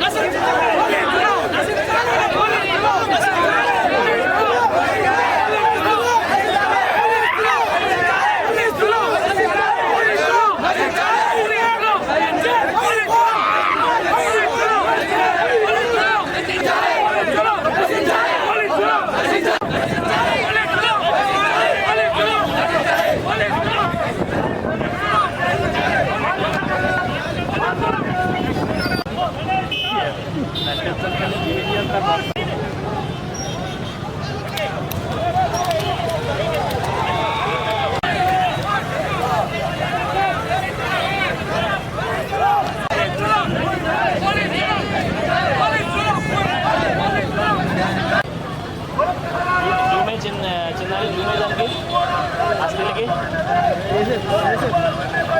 Nasıl? 没事没事。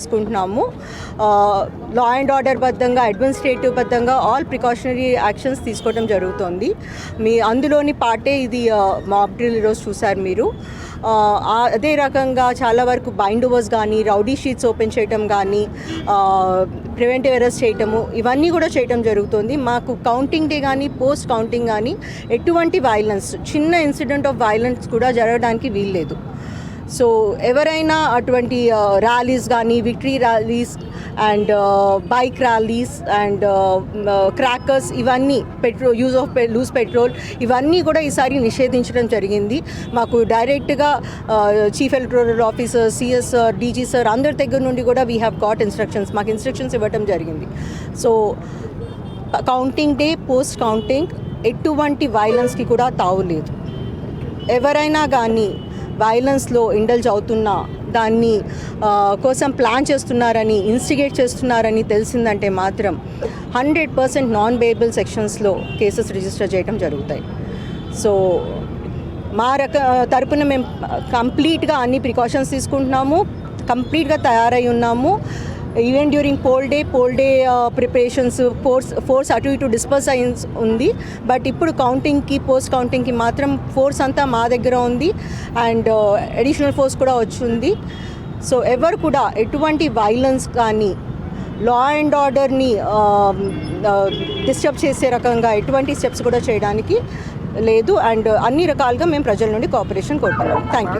తీసుకుంటున్నాము. Law and order బద్ధంగా administrative బద్ధంగా ఆల్ ప్రికాషనరీ యాక్షన్స్ తీసుకోవడం జరుగుతుంది. మీ అందులోని పార్టే ఇది మాక్ డ్రిల్ ఈరోజు చూశారు మీరు. అదే రకంగా చాలా వరకు బైండ్ ఓవర్స్ కానీ రౌడీ షీట్స్ ఓపెన్ చేయటం కానీ ప్రివెంటివ్ అరెస్ట్ చేయటము ఇవన్నీ కూడా చేయటం జరుగుతుంది. మాకు కౌంటింగ్ డే కానీ పోస్ట్ కౌంటింగ్ కానీ ఎటువంటి వైలెన్స్ చిన్న ఇన్సిడెంట్ ఆఫ్ వైలెన్స్ కూడా జరగడానికి వీల్లేదు. సో ఎవరైనా అటువంటి ర్యాలీస్ కానీ victory rallies and bike rallies and crackers ఇవన్నీ petrol use of loose petrol ఇవన్నీ కూడా ఈసారి నిషేధించడం జరిగింది. మాకు డైరెక్ట్గా chief electoral officer CS sir DG sir అందరి దగ్గర నుండి కూడా వీ హ్యావ్ గాట్ ఇన్స్ట్రక్షన్స్ మాకు ఇన్స్ట్రక్షన్స్ ఇవ్వడం జరిగింది. So counting day post counting ఎటువంటి వైలెన్స్కి కూడా తావులేదు. ఎవరైనా కానీ వైలెన్స్లో ఇండల్జ్ అవుతున్న దాన్ని కోసం ప్లాన్ చేస్తున్నారని ఇన్స్టిగేట్ చేస్తున్నారని తెలిసిందంటే మాత్రం హండ్రెడ్ పర్సెంట్ నాన్ బేబుల్ సెక్షన్స్లో కేసెస్ రిజిస్టర్ చేయడం జరుగుతాయి. సో మా రక తరపున మేము కంప్లీట్గా అన్ని ప్రికాషన్స్ తీసుకుంటున్నాము కంప్లీట్గా తయారై ఉన్నాము. Even during poll day poll day preparations force force అటు ఇటు డిస్పర్స్ అయి ఉంది. బట్ ఇప్పుడు కౌంటింగ్కి పోస్ట్ కౌంటింగ్కి మాత్రం ఫోర్స్ అంతా మా దగ్గర ఉంది. అండ్ అడిషనల్ ఫోర్స్ కూడా వచ్చింది. సో ఎవరు కూడా ఎటువంటి వైలెన్స్ కానీ లా అండ్ ఆర్డర్ని డిస్టర్బ్ చేసే రకంగా ఎటువంటి స్టెప్స్ కూడా చేయడానికి లేదు. అండ్ అన్ని రకాలుగా మేము ప్రజల నుండి కోఆపరేషన్ కోరుతున్నాం. Thank you